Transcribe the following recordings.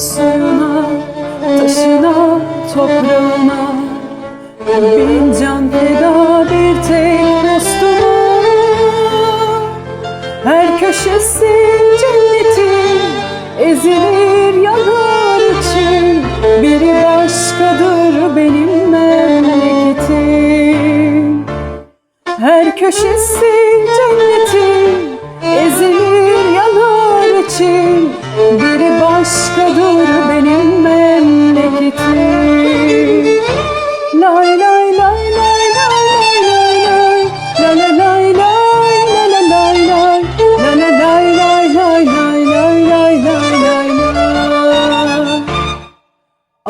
suyuna, taşına, toprağına. Bin can feda bir tek dostuma. Her köşesi cennetin ezilir yanar için. Biri başkadır benim memleketim. Her köşesi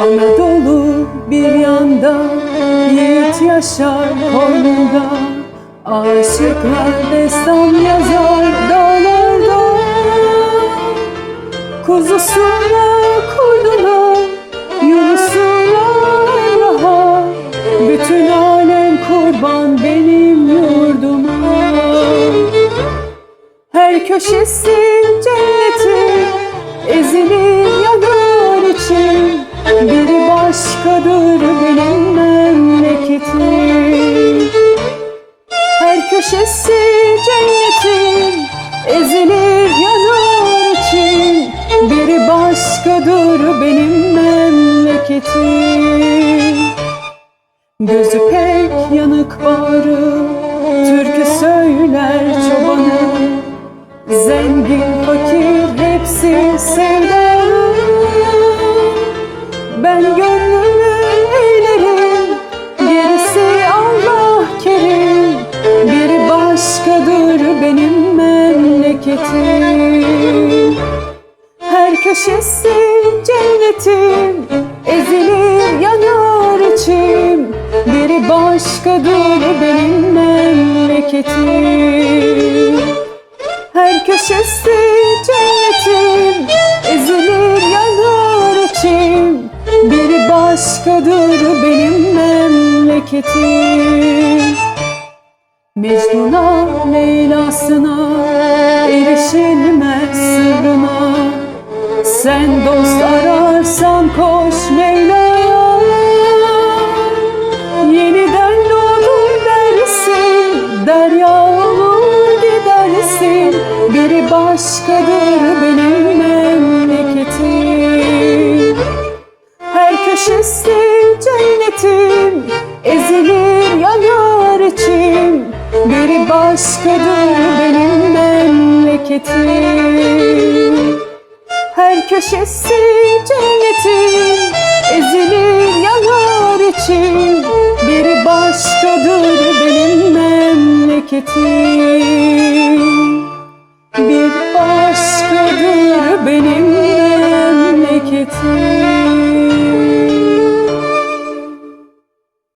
Anadolu bir yanda Yiğit yaşar koynunda. Aşıklar destan yazar dağlarda. Kuzusuna kurduna Yunusuna Emrah'a Bütün alem kurban benim yurduma. Her köşesi başkadır benim memleketim Her köşesi cennetin Ezilir yanar için. Biri başkadır benim memleketim Gözü pek yanık bağrı Türkü söyler çobanı. Zengin fakir hepsi sevdalı. Ben gönlümü memleketim her köşesi cennetim. Ezilir yanar içim. Biri başkadır benim memleketim. Her köşesi cennetim. Ezilir yanar içim. Biri başkadır benim memleketim. Mecnun'a, Leyla'sına erişilmez sırrına. Sen dost ararsan koş Mevla'ya Yeniden doğdum dersin, derya olur gidersin. Biri başkadır benim memleketim. Her köşesi cennetim Ezilir yanar içim. Biri başkadır benim memleketim Her köşesi cennetim Ezilir yanar içim Biri başkadır benim memleketim